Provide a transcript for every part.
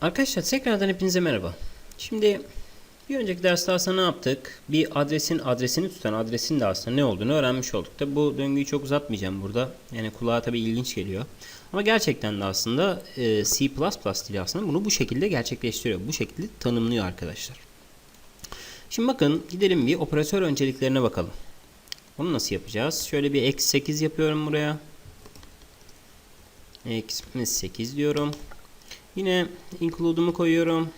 Arkadaşlar tekrardan hepinize merhaba. Şimdi bir önceki derste aslında ne yaptık? Bir adresin adresini tutan adresin de aslında ne olduğunu öğrenmiş olduk. Tabi bu döngüyü çok uzatmayacağım burada. Yani kulağa tabi ilginç geliyor. Ama gerçekten de aslında e, C++ dili aslında bunu bu şekilde gerçekleştiriyor. Bu şekilde tanımlıyor arkadaşlar. Şimdi bakın gidelim bir operatör önceliklerine bakalım. Onu nasıl yapacağız? Şöyle bir eksi 8 yapıyorum buraya. Eksi 8 diyorum. Yine include'umu koyuyorum.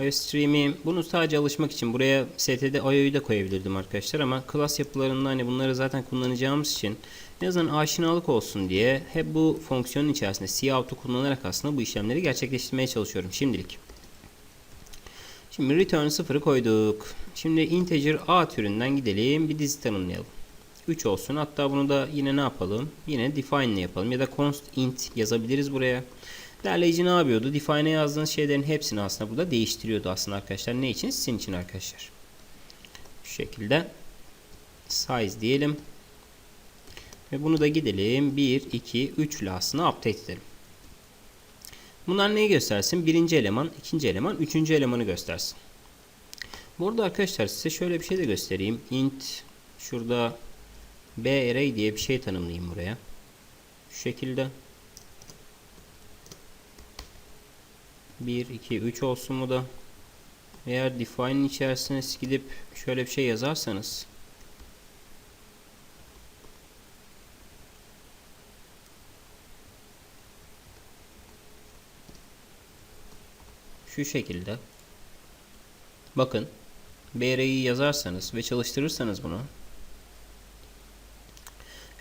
IOStream'i bunu sadece alışmak için buraya std IO'yu da koyabilirdim arkadaşlar ama class yapılarında hani bunları zaten kullanacağımız için en azından aşinalık olsun diye hep bu fonksiyonun içerisinde cout'u kullanarak aslında bu işlemleri gerçekleştirmeye çalışıyorum şimdilik. Şimdi return 0'ı koyduk. Şimdi integer a türünden gidelim bir dizi tanımlayalım. 3 olsun. Hatta bunu da yine ne yapalım? Yine define ile yapalım ya da const int yazabiliriz buraya. Derleyici ne yapıyordu? Define'e yazdığınız şeylerin hepsini aslında burada değiştiriyordu aslında arkadaşlar. Ne için? Sizin için arkadaşlar. Şu şekilde size diyelim. Ve bunu da gidelim 1, 2, 3 ile aslında update edelim. Bunlar neyi göstersin? Birinci eleman, ikinci eleman, üçüncü elemanı göstersin. Burada arkadaşlar size şöyle bir şey de göstereyim. int şurada b array diye bir şey tanımlayayım buraya. Şu şekilde. 1, 2, 3 olsun bu da. Eğer define'in içerisine gidip şöyle bir şey yazarsanız şu şekilde bakın BR'yi yazarsanız ve çalıştırırsanız bunu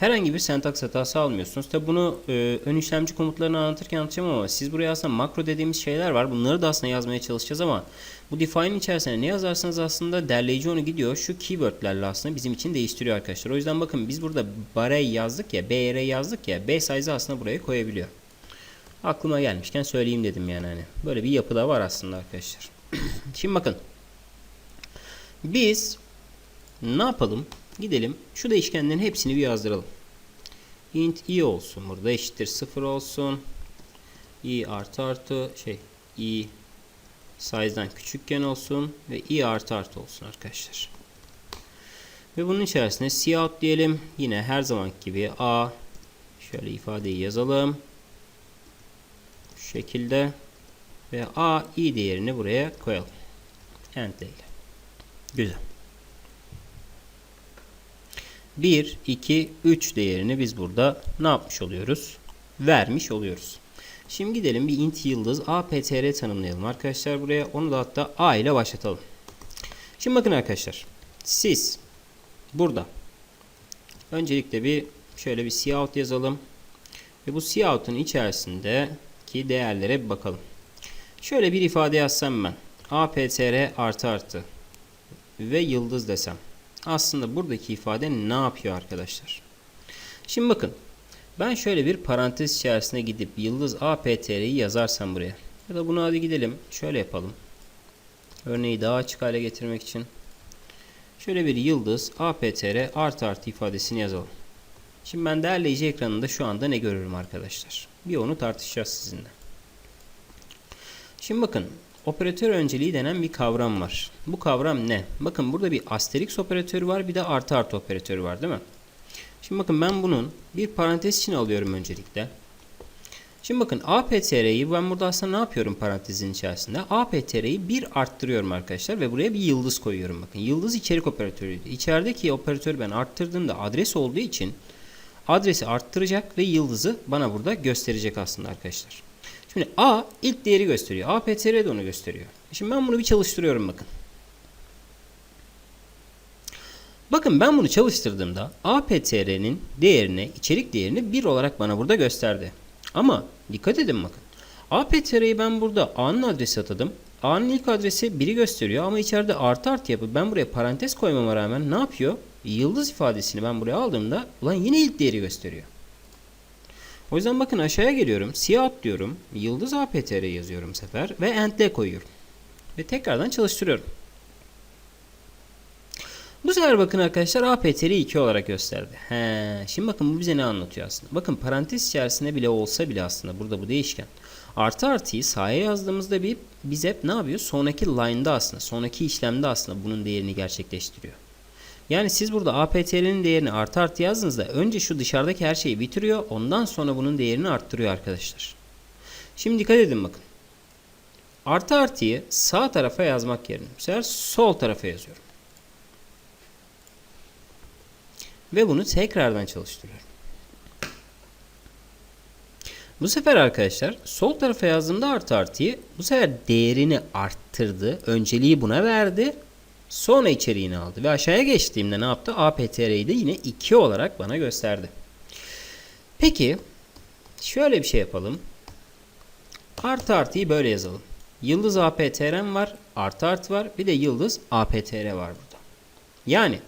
herhangi bir sentaks hatası almıyorsunuz. Tabi bunu e, ön işlemci komutlarını anlatırken anlatacağım ama siz buraya aslında makro dediğimiz şeyler var. Bunları da aslında yazmaya çalışacağız ama bu define'in içerisine ne yazarsanız aslında derleyici onu gidiyor. Şu keywordlerle aslında bizim için değiştiriyor arkadaşlar. O yüzden bakın biz burada barray yazdık ya, br yazdık ya, b size'ı aslında buraya koyabiliyor. Aklıma gelmişken söyleyeyim dedim yani hani. Böyle bir yapı da var aslında arkadaşlar. Şimdi bakın. Biz ne yapalım? Gidelim şu değişkenlerin hepsini bir yazdıralım. int i olsun burada eşittir 0 olsun. i artı artı şey i size'dan küçükken olsun ve i artı artı olsun arkadaşlar. Ve bunun içerisine cout diyelim. Yine her zaman gibi a şöyle ifadeyi yazalım. Şu şekilde ve a i değerini buraya koyalım. Enter ile. Güzel. 1, 2, 3 değerini biz burada ne yapmış oluyoruz? Vermiş oluyoruz. Şimdi gidelim bir int yıldız aptr tanımlayalım arkadaşlar buraya. Onu da hatta a ile başlatalım. Şimdi bakın arkadaşlar. Siz burada öncelikle bir şöyle bir cout yazalım. Ve bu cout'un içerisindeki değerlere bir bakalım. Şöyle bir ifade yazsam ben. aptr artı artı ve yıldız desem. Aslında buradaki ifade ne yapıyor arkadaşlar? Şimdi bakın. Ben şöyle bir parantez içerisine gidip yıldız APTR'yi yazarsam buraya. Ya da bunu hadi gidelim. Şöyle yapalım. Örneği daha açık hale getirmek için. Şöyle bir yıldız APTR artı artı ifadesini yazalım. Şimdi ben derleyici ekranında şu anda ne görürüm arkadaşlar? Bir onu tartışacağız sizinle. Şimdi bakın Operatör önceliği denen bir kavram var. Bu kavram ne? Bakın burada bir asterix operatörü var bir de artı artı operatörü var değil mi? Şimdi bakın ben bunun bir parantez için alıyorum öncelikle. Şimdi bakın APTR'yi ben burada aslında ne yapıyorum parantezin içerisinde? APTR'yi bir arttırıyorum arkadaşlar ve buraya bir yıldız koyuyorum. Bakın yıldız içerik operatörüydü. İçerideki operatörü ben arttırdığımda adres olduğu için adresi arttıracak ve yıldızı bana burada gösterecek aslında arkadaşlar. Şimdi A ilk değeri gösteriyor. APTR de onu gösteriyor. Şimdi ben bunu bir çalıştırıyorum bakın. Bakın ben bunu çalıştırdığımda APTR'nin değerini, içerik değerini 1 olarak bana burada gösterdi. Ama dikkat edin bakın. APTR'yi ben burada A'nın adresi atadım. A'nın ilk adresi 1'i gösteriyor ama içeride artı artı yapıp ben buraya parantez koymama rağmen ne yapıyor? Yıldız ifadesini ben buraya aldığımda ulan yine ilk değeri gösteriyor. O yüzden bakın aşağıya geliyorum. Cout diyorum. Yıldız APTR yazıyorum sefer. Ve end'le koyuyorum. Ve tekrardan çalıştırıyorum. Bu sefer bakın arkadaşlar APTR'i 2 olarak gösterdi. He, şimdi bakın bu bize ne anlatıyor aslında. Bakın parantez içerisinde bile olsa bile aslında burada bu değişken. Artı artıyı sahaya yazdığımızda bir biz hep ne yapıyor? Sonraki line'da aslında, sonraki işlemde aslında bunun değerini gerçekleştiriyor. Yani siz burada APTR'nin değerini artı artı yazdığınızda önce şu dışarıdaki her şeyi bitiriyor. Ondan sonra bunun değerini arttırıyor arkadaşlar. Şimdi dikkat edin bakın. Artı artıyı sağ tarafa yazmak yerine bu sefer sol tarafa yazıyorum. Ve bunu tekrardan çalıştırıyorum. Bu sefer arkadaşlar sol tarafa yazdığımda artı artıyı bu sefer değerini arttırdı. Önceliği buna verdi. Sonra içeriğini aldı. Ve aşağıya geçtiğimde ne yaptı? APTR'yi de yine 2 olarak bana gösterdi. Peki şöyle bir şey yapalım. Artı artıyı böyle yazalım. Yıldız APTR'm var. Artı artı var. Bir de yıldız APTR var burada. Yani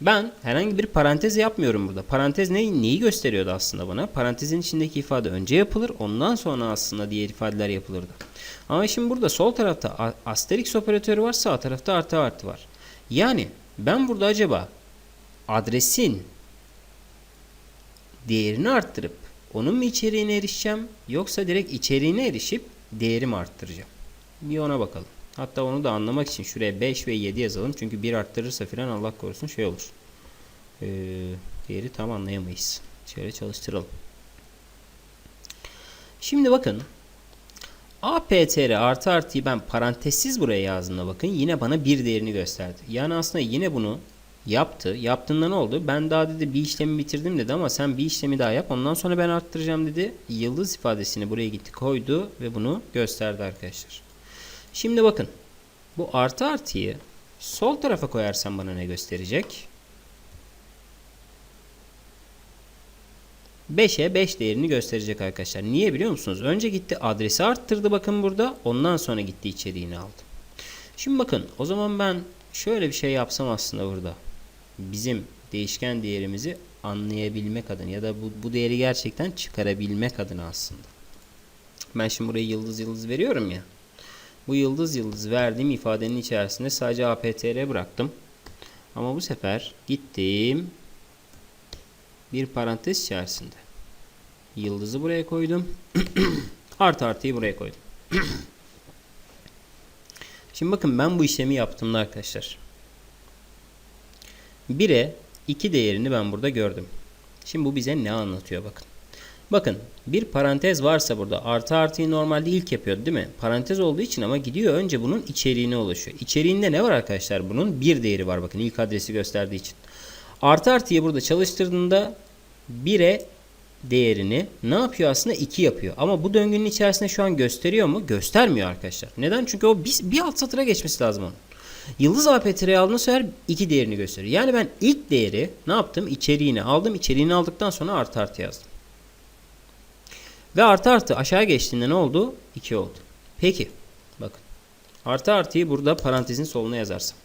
ben herhangi bir parantez yapmıyorum burada. Parantez ne, neyi gösteriyordu aslında bana? Parantezin içindeki ifade önce yapılır. Ondan sonra aslında diğer ifadeler yapılırdı. Ama şimdi burada sol tarafta asterix operatörü var. Sağ tarafta artı artı var. Yani ben burada acaba adresin değerini arttırıp onun mu içeriğine erişeceğim yoksa direkt içeriğine erişip değerimi arttıracağım. Bir ona bakalım. Hatta onu da anlamak için şuraya 5 ve 7 yazalım. Çünkü 1 arttırırsa filan Allah korusun şey olur. Ee, değeri tam anlayamayız. Şöyle çalıştıralım. Şimdi bakın. APTR artı artıyı ben parantezsiz buraya yazdığımda bakın yine bana bir değerini gösterdi. Yani aslında yine bunu yaptı. Yaptığında ne oldu? Ben daha dedi bir işlemi bitirdim dedi ama sen bir işlemi daha yap. Ondan sonra ben arttıracağım dedi. Yıldız ifadesini buraya gitti koydu ve bunu gösterdi arkadaşlar. Şimdi bakın. Bu artı artıyı sol tarafa koyarsam bana ne gösterecek? 5'e 5 değerini gösterecek arkadaşlar. Niye biliyor musunuz? Önce gitti adresi arttırdı bakın burada. Ondan sonra gitti içeriğini aldı. Şimdi bakın o zaman ben şöyle bir şey yapsam aslında burada. Bizim değişken değerimizi anlayabilmek adına ya da bu, bu değeri gerçekten çıkarabilmek adına aslında. Ben şimdi buraya yıldız yıldız veriyorum ya. Bu yıldız yıldız verdiğim ifadenin içerisinde sadece APTR bıraktım. Ama bu sefer gittim bir parantez içerisinde yıldızı buraya koydum. Artı artıyı buraya koydum. Şimdi bakın ben bu işlemi yaptığımda arkadaşlar 1'e 2 değerini ben burada gördüm. Şimdi bu bize ne anlatıyor bakın. Bakın bir parantez varsa burada artı artıyı normalde ilk yapıyordu değil mi? Parantez olduğu için ama gidiyor önce bunun içeriğine ulaşıyor. İçeriğinde ne var arkadaşlar bunun? Bir değeri var bakın ilk adresi gösterdiği için. Artı artıyı burada çalıştırdığında 1'e değerini ne yapıyor aslında 2 yapıyor. Ama bu döngünün içerisinde şu an gösteriyor mu? Göstermiyor arkadaşlar. Neden? Çünkü o bir, bir alt satıra geçmesi lazım onun. Yıldız APTR'yi aldığında sefer 2 değerini gösteriyor. Yani ben ilk değeri ne yaptım? İçeriğini aldım. İçeriğini aldıktan sonra artı artı yazdım. Ve artı artı aşağı geçtiğinde ne oldu? 2 oldu. Peki. Bakın. Artı artıyı burada parantezin soluna yazarsam.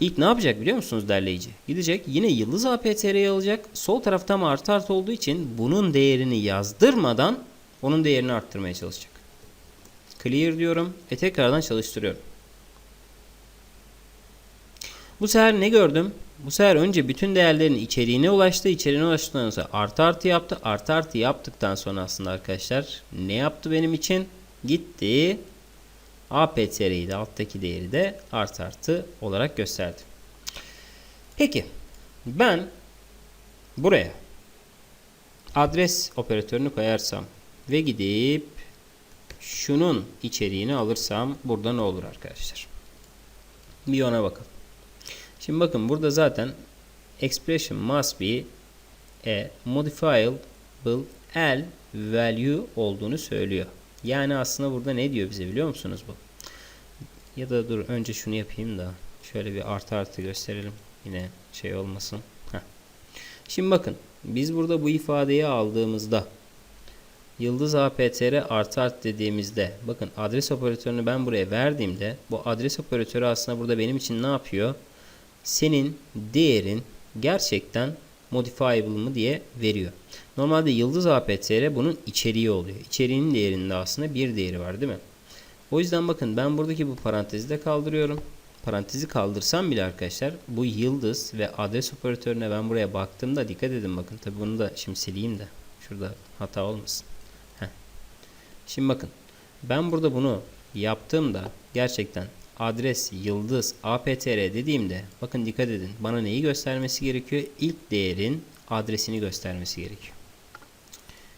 İlk ne yapacak biliyor musunuz derleyici? Gidecek yine yıldız APTR'yi alacak. Sol tarafta ama artı artı olduğu için bunun değerini yazdırmadan onun değerini arttırmaya çalışacak. Clear diyorum ve tekrardan çalıştırıyorum. Bu sefer ne gördüm? Bu sefer önce bütün değerlerin içeriğine ulaştı. İçeriğine ulaştıktan sonra artı artı yaptı. Artı artı yaptıktan sonra aslında arkadaşlar ne yaptı benim için? Gitti APTR'yi de alttaki değeri de artı artı olarak gösterdi. Peki ben buraya adres operatörünü koyarsam ve gidip şunun içeriğini alırsam burada ne olur arkadaşlar? Bir ona bakalım. Şimdi bakın burada zaten expression must be a modifiable L value olduğunu söylüyor. Yani aslında burada ne diyor bize biliyor musunuz bu? Ya da dur önce şunu yapayım da şöyle bir artı artı gösterelim. Yine şey olmasın. Heh. Şimdi bakın biz burada bu ifadeyi aldığımızda yıldız APTR artı artı dediğimizde bakın adres operatörünü ben buraya verdiğimde bu adres operatörü aslında burada benim için ne yapıyor? Senin değerin gerçekten modifiable mı diye veriyor. Normalde yıldız APTR bunun içeriği oluyor. İçeriğinin değerinde aslında bir değeri var değil mi? O yüzden bakın ben buradaki bu parantezi de kaldırıyorum. parantezi kaldırsam bile arkadaşlar bu yıldız ve adres operatörüne ben buraya baktığımda dikkat edin bakın. Tabi bunu da şimdi sileyim de şurada hata olmasın. Heh. Şimdi bakın ben burada bunu yaptığımda gerçekten adres yıldız aptr dediğimde bakın dikkat edin bana neyi göstermesi gerekiyor? İlk değerin adresini göstermesi gerekiyor.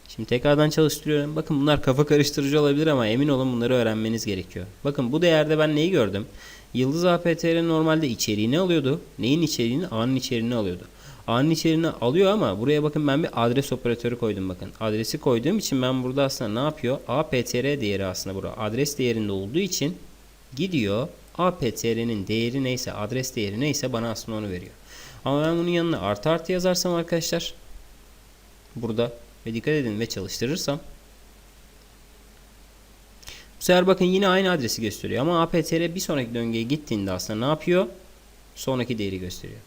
Şimdi tekrardan çalıştırıyorum. Bakın bunlar kafa karıştırıcı olabilir ama emin olun bunları öğrenmeniz gerekiyor. Bakın bu değerde ben neyi gördüm? Yıldız APTR normalde içeriğini alıyordu. Neyin içeriğini? A'nın içeriğini alıyordu. A'nın içeriğini alıyor ama buraya bakın ben bir adres operatörü koydum bakın. Adresi koyduğum için ben burada aslında ne yapıyor? APTR değeri aslında burada adres değerinde olduğu için gidiyor APTR'nin değeri neyse adres değeri neyse bana aslında onu veriyor. Ama ben bunun yanına artı artı yazarsam arkadaşlar burada ve dikkat edin ve çalıştırırsam bu sefer bakın yine aynı adresi gösteriyor ama APTR bir sonraki döngüye gittiğinde aslında ne yapıyor? Sonraki değeri gösteriyor.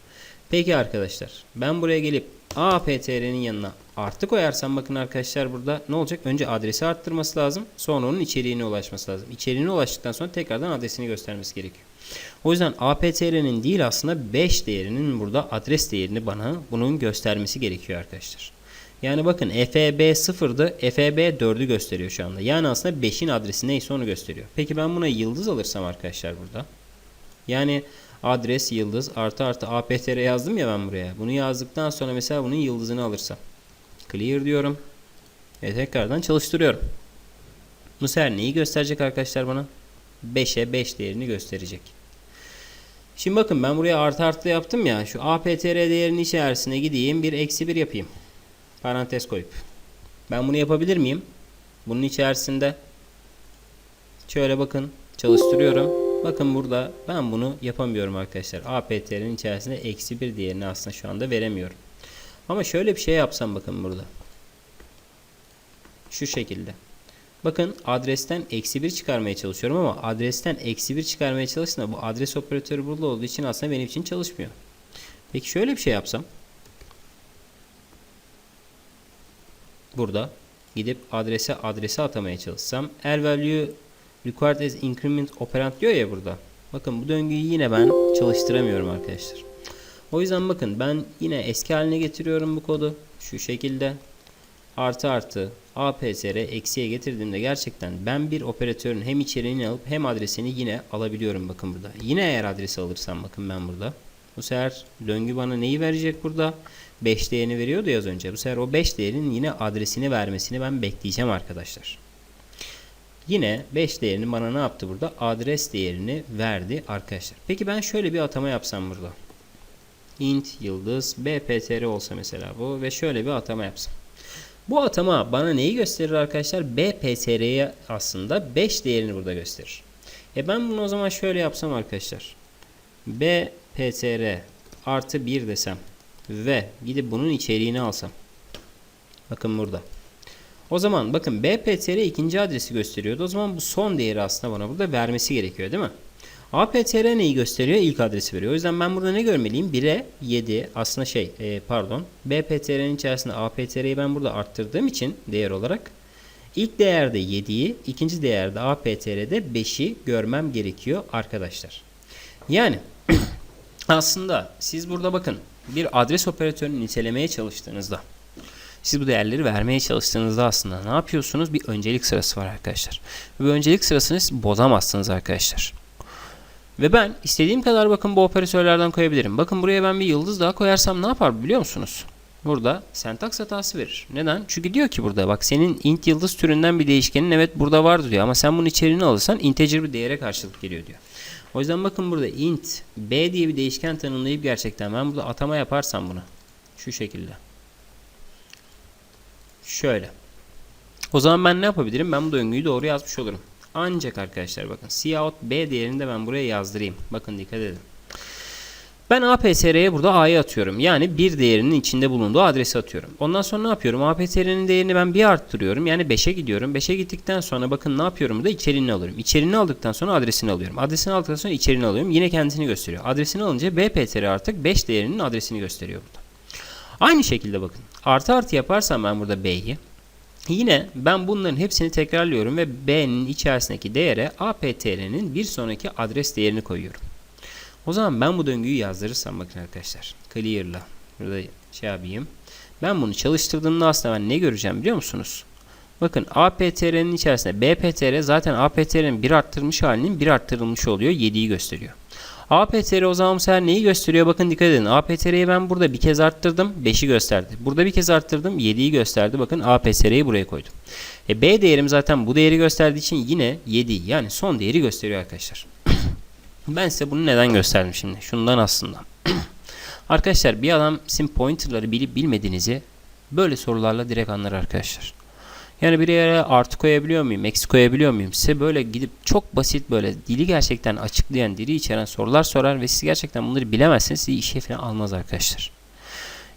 Peki arkadaşlar ben buraya gelip APTR'nin yanına artı koyarsam bakın arkadaşlar burada ne olacak? Önce adresi arttırması lazım. Sonra onun içeriğine ulaşması lazım. İçeriğine ulaştıktan sonra tekrardan adresini göstermesi gerekiyor. O yüzden APTR'nin değil aslında 5 değerinin burada adres değerini bana bunun göstermesi gerekiyor arkadaşlar. Yani bakın FEB 0'dı. FEB 4'ü gösteriyor şu anda. Yani aslında 5'in adresi neyse onu gösteriyor. Peki ben buna yıldız alırsam arkadaşlar burada. Yani adres yıldız artı artı APTR yazdım ya ben buraya. Bunu yazdıktan sonra mesela bunun yıldızını alırsam. Clear diyorum. Ve tekrardan çalıştırıyorum. Bu sefer neyi gösterecek arkadaşlar bana? 5'e 5 değerini gösterecek. Şimdi bakın ben buraya artı artı yaptım ya. Şu APTR değerinin içerisine gideyim. Bir eksi 1 yapayım. Parantez koyup. Ben bunu yapabilir miyim? Bunun içerisinde şöyle bakın çalıştırıyorum. Bakın burada ben bunu yapamıyorum arkadaşlar. APTR'nin içerisinde eksi 1 değerini aslında şu anda veremiyorum. Ama şöyle bir şey yapsam bakın burada. Şu şekilde. Bakın adresten eksi 1 çıkarmaya çalışıyorum ama adresten eksi 1 çıkarmaya çalıştığımda bu adres operatörü burada olduğu için aslında benim için çalışmıyor. Peki şöyle bir şey yapsam. Burada gidip adrese adrese atamaya çalışsam er value required as increment operand diyor ya burada. Bakın bu döngüyü yine ben çalıştıramıyorum arkadaşlar. O yüzden bakın ben yine eski haline getiriyorum bu kodu. Şu şekilde artı artı APSR eksiye getirdiğimde gerçekten ben bir operatörün hem içeriğini alıp hem adresini yine alabiliyorum bakın burada. Yine eğer adresi alırsam bakın ben burada. Bu sefer döngü bana neyi verecek burada? 5 değerini veriyordu ya az önce. Bu sefer o 5 değerin yine adresini vermesini ben bekleyeceğim arkadaşlar. Yine 5 değerini bana ne yaptı burada? Adres değerini verdi arkadaşlar. Peki ben şöyle bir atama yapsam burada. İnt yıldız bptr olsa mesela bu ve şöyle bir atama yapsam. Bu atama bana neyi gösterir arkadaşlar? bptr'ye aslında 5 değerini burada gösterir. E ben bunu o zaman şöyle yapsam arkadaşlar. bptr artı 1 desem ve gidip bunun içeriğini alsam. Bakın burada. O zaman bakın BPTR ikinci adresi gösteriyordu. O zaman bu son değeri aslında bana burada vermesi gerekiyor değil mi? APTR neyi gösteriyor? İlk adresi veriyor. O yüzden ben burada ne görmeliyim? 1'e 7 aslında şey e, pardon. BPTR'nin içerisinde APTR'yi ben burada arttırdığım için değer olarak ilk değerde 7'yi ikinci değerde APTR'de 5'i görmem gerekiyor arkadaşlar. Yani aslında siz burada bakın bir adres operatörünü nitelemeye çalıştığınızda siz bu değerleri vermeye çalıştığınızda aslında ne yapıyorsunuz? Bir öncelik sırası var arkadaşlar. Bu öncelik sırasını siz bozamazsınız arkadaşlar. Ve ben istediğim kadar bakın bu operatörlerden koyabilirim. Bakın buraya ben bir yıldız daha koyarsam ne yapar biliyor musunuz? Burada sentaks hatası verir. Neden? Çünkü diyor ki burada bak senin int yıldız türünden bir değişkenin evet burada vardır diyor ama sen bunun içeriğini alırsan integer bir değere karşılık geliyor diyor. O yüzden bakın burada int b diye bir değişken tanımlayıp gerçekten ben burada atama yaparsam bunu şu şekilde. Şöyle. O zaman ben ne yapabilirim? Ben bu döngüyü doğru yazmış olurum. Ancak arkadaşlar bakın cout b değerini de ben buraya yazdırayım. Bakın dikkat edin. Ben APSR'ye burada A'yı atıyorum. Yani bir değerinin içinde bulunduğu adresi atıyorum. Ondan sonra ne yapıyorum? APSR'nin değerini ben bir arttırıyorum. Yani 5'e gidiyorum. 5'e gittikten sonra bakın ne yapıyorum burada? İçeriğini alıyorum. İçeriğini aldıktan sonra adresini alıyorum. Adresini aldıktan sonra içeriğini alıyorum. Yine kendisini gösteriyor. Adresini alınca BPTR artık 5 değerinin adresini gösteriyor burada. Aynı şekilde bakın. Artı artı yaparsam ben burada B'yi Yine ben bunların hepsini tekrarlıyorum ve B'nin içerisindeki değere APTR'nin bir sonraki adres değerini koyuyorum. O zaman ben bu döngüyü yazdırırsam bakın arkadaşlar. Clear'la. Burada şey yapayım. Ben bunu çalıştırdığımda aslında ben ne göreceğim biliyor musunuz? Bakın APTR'nin içerisinde BPTR zaten APTR'nin bir arttırılmış halinin bir arttırılmış oluyor. 7'yi gösteriyor. APTR o zaman bu sefer neyi gösteriyor? Bakın dikkat edin. APTR'yi ben burada bir kez arttırdım. 5'i gösterdi. Burada bir kez arttırdım. 7'yi gösterdi. Bakın APTR'yi buraya koydum. E B değerim zaten bu değeri gösterdiği için yine 7 yani son değeri gösteriyor arkadaşlar. ben size bunu neden gösterdim şimdi? Şundan aslında. arkadaşlar bir adam sizin pointerları bilip bilmediğinizi böyle sorularla direkt anlar arkadaşlar. Yani bir yere artı koyabiliyor muyum, eksi koyabiliyor muyum? Size böyle gidip çok basit böyle dili gerçekten açıklayan, dili içeren sorular sorar ve siz gerçekten bunları bilemezseniz sizi işe falan almaz arkadaşlar.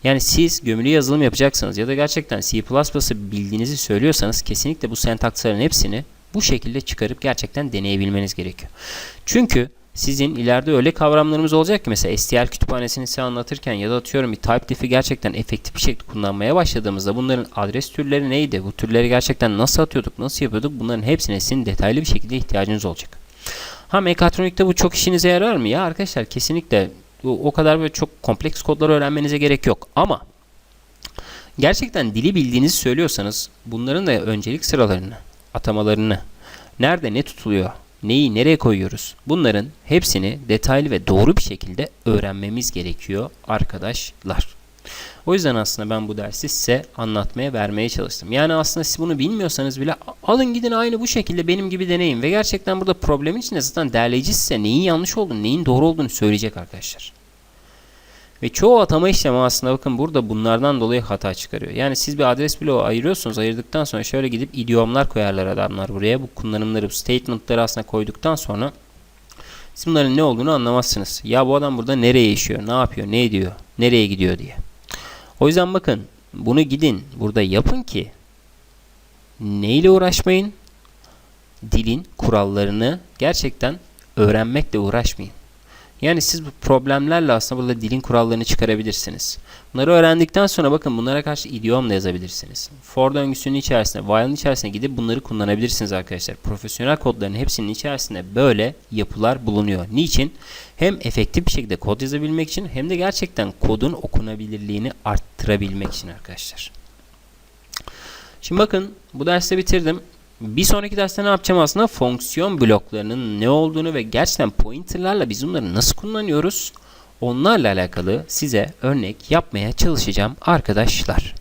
Yani siz gömülü yazılım yapacaksınız ya da gerçekten C++'ı bildiğinizi söylüyorsanız kesinlikle bu sentaksların hepsini bu şekilde çıkarıp gerçekten deneyebilmeniz gerekiyor. Çünkü sizin ileride öyle kavramlarımız olacak ki mesela STL kütüphanesini size anlatırken ya da atıyorum bir type diff'i gerçekten efektif bir şekilde kullanmaya başladığımızda bunların adres türleri neydi? Bu türleri gerçekten nasıl atıyorduk? Nasıl yapıyorduk? Bunların hepsine sizin detaylı bir şekilde ihtiyacınız olacak. Ha mekatronikte bu çok işinize yarar mı? Ya arkadaşlar kesinlikle o, kadar böyle çok kompleks kodları öğrenmenize gerek yok. Ama gerçekten dili bildiğinizi söylüyorsanız bunların da öncelik sıralarını, atamalarını, nerede ne tutuluyor, neyi nereye koyuyoruz? Bunların hepsini detaylı ve doğru bir şekilde öğrenmemiz gerekiyor arkadaşlar. O yüzden aslında ben bu dersi size anlatmaya vermeye çalıştım. Yani aslında siz bunu bilmiyorsanız bile alın gidin aynı bu şekilde benim gibi deneyin. Ve gerçekten burada problemin içinde zaten derleyici size neyin yanlış olduğunu, neyin doğru olduğunu söyleyecek arkadaşlar. Ve çoğu atama işlemi aslında bakın burada bunlardan dolayı hata çıkarıyor. Yani siz bir adres bloğu ayırıyorsunuz. Ayırdıktan sonra şöyle gidip idiomlar koyarlar adamlar buraya. Bu kullanımları, bu statement'ları aslında koyduktan sonra siz bunların ne olduğunu anlamazsınız. Ya bu adam burada nereye yaşıyor, ne yapıyor, ne ediyor, nereye gidiyor diye. O yüzden bakın bunu gidin burada yapın ki neyle uğraşmayın? Dilin kurallarını gerçekten öğrenmekle uğraşmayın. Yani siz bu problemlerle aslında burada dilin kurallarını çıkarabilirsiniz. Bunları öğrendikten sonra bakın bunlara karşı idiom da yazabilirsiniz. For döngüsünün içerisinde, while'ın içerisine gidip bunları kullanabilirsiniz arkadaşlar. Profesyonel kodların hepsinin içerisinde böyle yapılar bulunuyor. Niçin? Hem efektif bir şekilde kod yazabilmek için hem de gerçekten kodun okunabilirliğini arttırabilmek için arkadaşlar. Şimdi bakın bu dersi bitirdim. Bir sonraki derste ne yapacağım aslında? Fonksiyon bloklarının ne olduğunu ve gerçekten pointerlarla biz bunları nasıl kullanıyoruz? Onlarla alakalı size örnek yapmaya çalışacağım arkadaşlar.